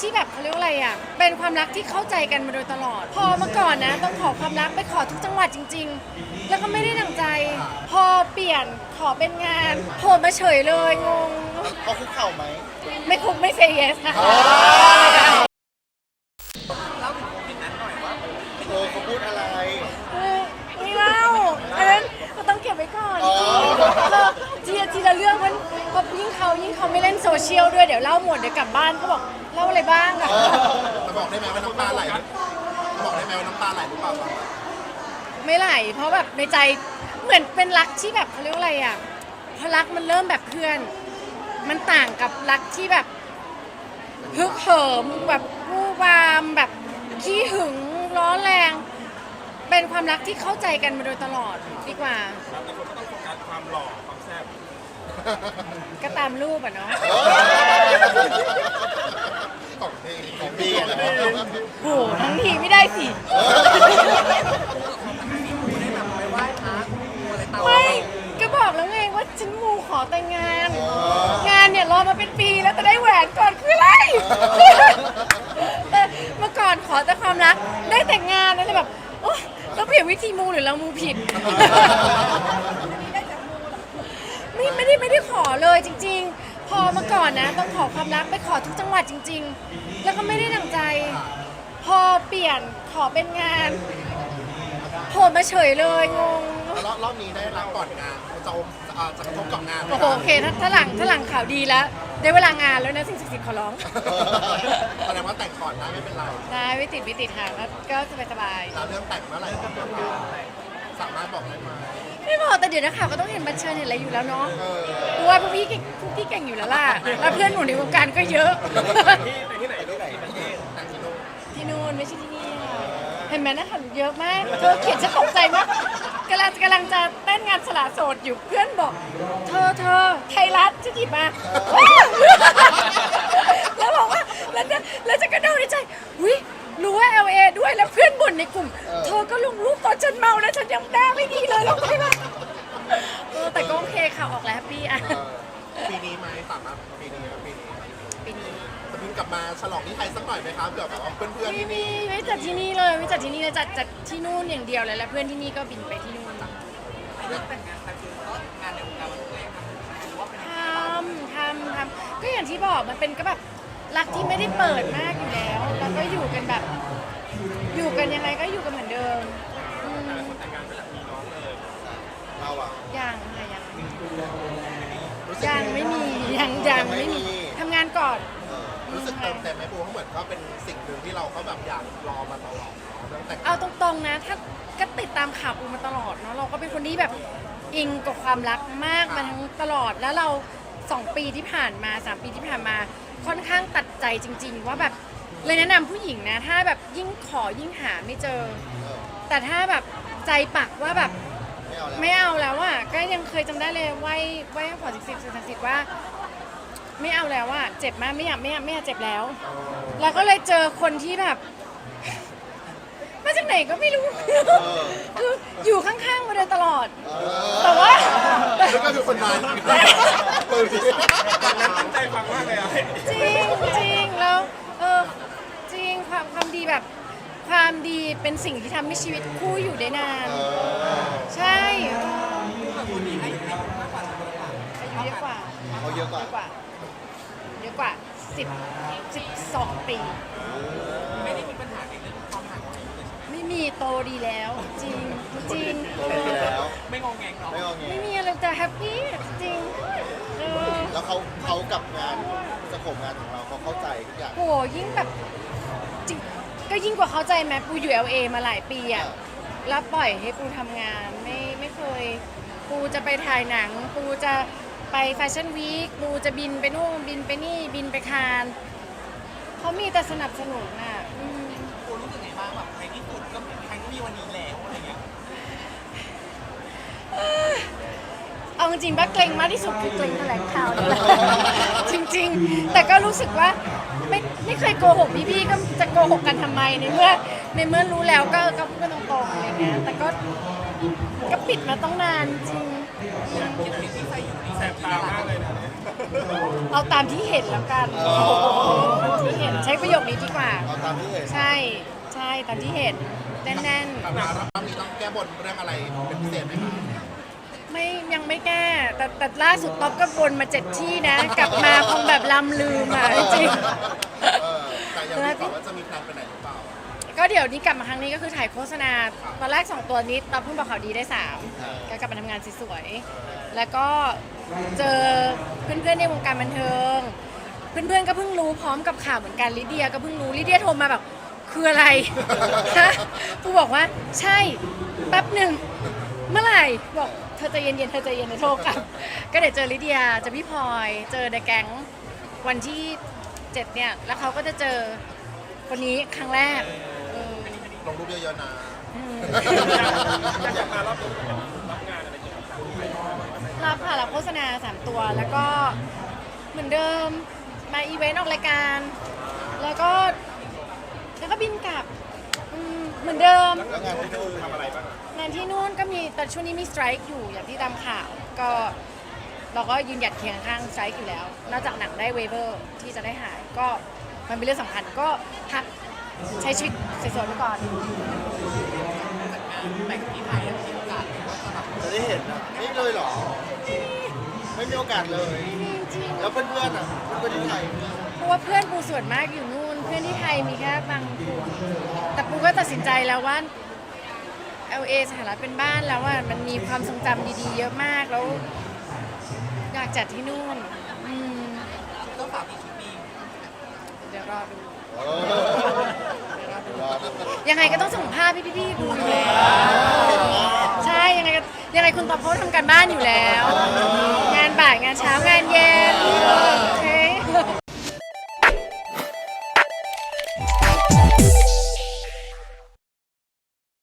ที่แบบเขาเรียกว่าอะไรอะ เป็นความรักที่เข้าใจกันมาโดยตลอด พอเมื่อก่อนนะ ต้องขอความรักไปขอทุกจังหวัดจริง ๆ แล้วก็ไม่ได้ดังใจ พอเปลี่ยนขอเป็นงานโผล่มาเฉยเลยงง เขาคุกเข่าไหม ไม่คุกไม่เซเยสนะคะ เออเขาพูดอะไรเออไม่เล่าอันนั้นก็ต้องเก็บไว้ก่อนอ๋อเออทีละทีละเรื่องมันพอยิ่งเขายิ่งเขาไม่เล่นโซ เชียลด้วยเดี๋ยวเล่าหมดเดี๋ยวกลับบ้านก็บอกเล่าอะไรบ้างอะเออจะบอกได้ไหมว่าน้ำตาไหลบอกได้ไหมว่าน้ำตาไหลหรือเปล่าตอนนั้นไม่ไหลเพราะแบบในใจเหมือนเป็นรักที่แบบเขาเรียกว่าอะไรอะพอรักมันเริ่มแบบเพื่อน มันต่างกับรักที่แบบฮึกเหิมแบบวู่วามแบบขี้หึงร้อนแรง เป็นความรักที่เข้าใจกันมาโดยตลอดดีกว่า แต่คนก็ต้องโฟกัสความหล่อความแซ่บ ก็ตามรูปอะเนาะของดีของดีอะนะโหทั้งทีไม่ได้สิ ไม่ก็บอกแล้วไงว่าฉันมูขอแต่งงาน งานเนี่ยรอมาเป็นปีแล้วจะได้แหวนก่อนคืออะไรแต่เมื่อก่อนขอแต่ความรักได้แต่งงานแล้วเลยแบบโอ๊ยเราเปลี่ยนวิธีมูหรือเรามูผิด ไม่ไม่ได้ไม่ได้ขอเลยจริง ๆ พอเมื่อก่อนนะ ต้องขอความรักไปขอทุกจังหวัดจริง ๆ แล้วก็ไม่ได้ดังใจ พอเปลี่ยนขอเป็นงานโผล่มาเฉยเลยงงรอบรอบนี้ได้รับก่อนงานจะอ่าจะกระทบกับงานไหมโอ้โหโอเคถ้าถ้าหลังถ้าหลังข่าวดีแล้ว ได้เวลางานแล้วนะสิ่งศักดิ์สิทธิ์ขอร้อง แสดงว่าแต่งก่อนได้ไม่เป็นไรได้ไม่ติดไม่ติดค่ะก็ก็สบายสบาย แล้วเรื่องแต่งเมื่อไหร่ครับ สามารถบอกได้ไหมๆไม่บอกแต่เดี๋ยวนักข่าวก็ต้องเห็นบัญเชิญเห็นอะไรอยู่แล้วเนาะเออเพราะว่าพวกพี่เก่งพวกพี่เก่งอยู่แล้วล่ะแล้วเพื่อนหนูในวงการก็เยอะ ที่ไปที่ไหนที่ไหนประเทศแต่งที่นู่นที่นู่นไม่ใช่ที่นี่ค่ะเห็นไหมนักข่าวเยอะมากเธอเขียนฉันตกใจมากกำลังกำลังจะเต้นงานสละโสดอยู่เพื่อนบอก เธอเธอไทยรัฐจะหยิบมาแล้วบอกว่าแล้วจะแล้วจะกระโดดในใจวิรู้ว่า LA ด้วย แล้วเพื่อนบ่นในกลุ่ม เธอก็ลงรูปตอนฉันเมานะฉันยังหน้าไม่ดีเลยลงไปมาเออแต่ก็โอเคค่ะออกแล้วแฮปปี้อะเออปีนี้ไหมสามารถปีนี้นะปีนี้ปีนี้จะบินกลับมาฉลองที่ไทยสักหน่อยไหมครับเผื่อแบบว่าเพื่อนๆไม่ที่มีนี่ไม่จัดที่นี่เลยไม่จัดที่นี่เลยจัดจัดที่นู่นอย่างเดียวเลยแล้วเพื่อนที่นี่ก็บินไปที่นู่นทำทำทำก็อย่างที่บอกมันเป็นก็แบบรักที่ไม่ได้เปิดมากอยู่แล้ว แล้วก็อยู่กันแบบ อยู่กันยังไงก็อยู่กันเหมือนเดิมอืมเราอะยังค่ะยังรู้สึกยังไม่มียังยังไม่มีทำงานก่อน เออรู้สึกเติมเต็มไหมปูเพราะเหมือนก็เป็นสิ่งหนึ่งที่เราก็แบบอยากรอมาตลอดเรื่องแต่งเอาตรงๆนะ ถ้าก็ติดตามข่าวปูมาตลอดเนาะเราก็เป็นคนที่แบบอิงกับความรักมากมาทั้งตลอดแล้วเราสองปีที่ผ่านมาสามปีที่ผ่านมาค่อนข้างตัดใจจริง ๆ ว่าแบบ เลยแนะนำผู้หญิงนะ ถ้าแบบยิ่งขอยิ่งหาไม่เจอเออแต่ถ้าแบบใจปักว่าแบบไม่เอาแล้วไม่เอาแล้วอะก็ยังเคยจำได้เลยไหว้ไหว้ขอสิทธิ์สิทธิ์สิทธิ์ว่า ไม่เอาแล้วอะเจ็บมากไม่อยากไม่อยากไม่อยากเจ็บแล้ว แล้วก็เลยเจอคนที่แบบ มาจากไหนก็ไม่รู้ คืออยู่ข้างๆมาโดยตลอด แต่ว่า แล้วก็คือคนนั้นเออ ตั้งใจฟังมากเลยอะจริงจริงแล้วเออจริงความความดี แบบความดีเป็นสิ่งที่ทำให้ชีวิตคู่อยู่ได้นาน ใช่อายุเยอะกว่าเขาเยอะกว่า เยอะกว่าเยอะกว่าสิบสิบสองปี ไม่ได้มีปัญหาในเรื่องความห่างไม่มีโตดีแล้ว จริงจริงโตดีแล้ว ไม่งงแงงเนาะไม่เอาไม่งี้มีอะไรแต่แฮปปี้จริงเออ แล้วเขาเขากับงานสโคปงานของเราเขาเข้าใจทุกอย่าง โหยิ่งแบบจริง ก็ยิ่งกว่าเข้าใจไหมปูอยู่ LA มาหลายปีอะแล้วปล่อยให้ปูทำงานไม่ไม่เคย ปูจะไปถ่ายหนัง ปูจะไปแฟชั่นวีคปูจะบินไปนู่นบินไปนี่บินไปคานเขามีแต่สนับสนุนน่ะอืมคุณรู้สึกไงบ้างแบบในที่สุดก็ใครที่มีวันนี้แล้วอะไรเงี้ยเอา จริงๆว่าเกรงมากที่สุดคือเกรงแถลงข่าวนี่แหละ จริงๆ แต่ก็รู้สึกว่าไม่ไม่เคยโกหกพี่ๆก็จะโกหกกันทำไมในเมื่อในเมื่อรู้แล้วก็ก็พูดกันตรงๆอะไรเงี้ยแต่ก็ก็ปิดมาต้องนานจริงแสบตามากเลยนะเอาตามที่เห็นแล้วกันที่เห็นใช้ประโยนี้ดีกว่า เอาตามที่เห็นใช่ใช่ตามที่เห็นแน่นกลับมารอบนี้ต้องแก้บนเรื่องอะไรเป็นพิเศษไหมคะๆ ไม่ยังไม่แก้ แต่แต่ล่าสุดต๊อปก็วนมาเจ็ดที่นะ กลับมาคงแบบลำลืมอะจริงเออแต่ยังไม่บอกว่าจะมีแพลนไปไหนหรือเปล่าๆก็เดี๋ยวนี้กลับมาครั้งนี้ก็คือถ่ายโฆษณา ตอนแรกสองตัวนี้ต๊อปเพิ่งบอกข่าวดีได้สามก็กลับมาทำงานสวยๆแล้วก็เจอเพื่อนๆในวงการบันเทิง เพื่อนๆก็เพิ่งรู้พร้อมกับข่าวเหมือนกันลิเดียก็เพิ่งรู้ลิเดียโทรมาแบบคืออะไรฮะปูบอกว่าใช่แป๊บหนึ่งเมื่อไหร่บอก เธอใจเย็นๆเธอใจเย็นๆโทรกลับ ก็เดี๋ยวเจอลิเดียเจอพี่พลอย เจอในแก๊งวันที่เจ็ดเนี่ย แล้วเขาก็จะเจอคนนี้ครั้งแรกเออลงรูปเยอะๆนะอืมอยากมารอบนี้รับงานอะไรเกี่ยวกับรับค่ะรับโฆษณาสามตัวแล้วก็เหมือนเดิมมาอีเวนต์ออกรายการ แล้วก็แล้วก็บินกลับอืม เหมือนเดิม แล้วงานที่ดูทำอะไรบ้างงานที่นู่นก็มีแต่ช่วงนี้มีสไตร์อยู่อย่างที่ตามข่าว ก็เราก็ยืนหยัดเคียงข้างสไตร์อยู่แล้ว นอกจากหนังได้เวเวอร์ที่จะได้หายก็มันเป็นเรื่องสำคัญก็พักใช้ชีวิตสวยๆไปก่อน จะได้เห็นอะนี่เลยเหรอ ไม่มีโอกาสเลยจริงๆแล้วเพื่อนๆอะเพื่อนๆที่ไทยเพราะว่าเพื่อนปูส่วนมากอยู่นู่น เพื่อนที่ไทยมีแค่บางกลุ่มแต่ปูก็ตัดสินใจแล้วว่า LA สหรัฐเป็นบ้านแล้วอะมันมีความทรงจำดีๆ เยอะมากแล้ว อยากจัดที่นู่นอืมต้องฝากอีกชุดนี้เดี๋ยวรอดูเดี๋ยวรอดู ยังไงก็ต้องส่งภาพให้พี่ๆดูอยู่แล้วใช่ยังไงก็ยังไงคุณตอบเขาทำการบ้านอยู่แล้ว งานบ่ายงานเช้างานเย็นโอเค